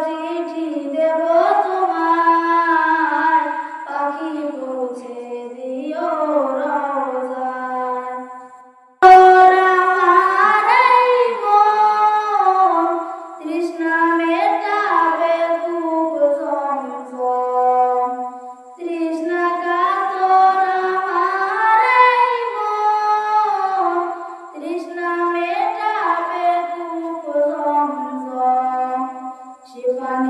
চিঠি দেব তোমার পাখি পৌঁছে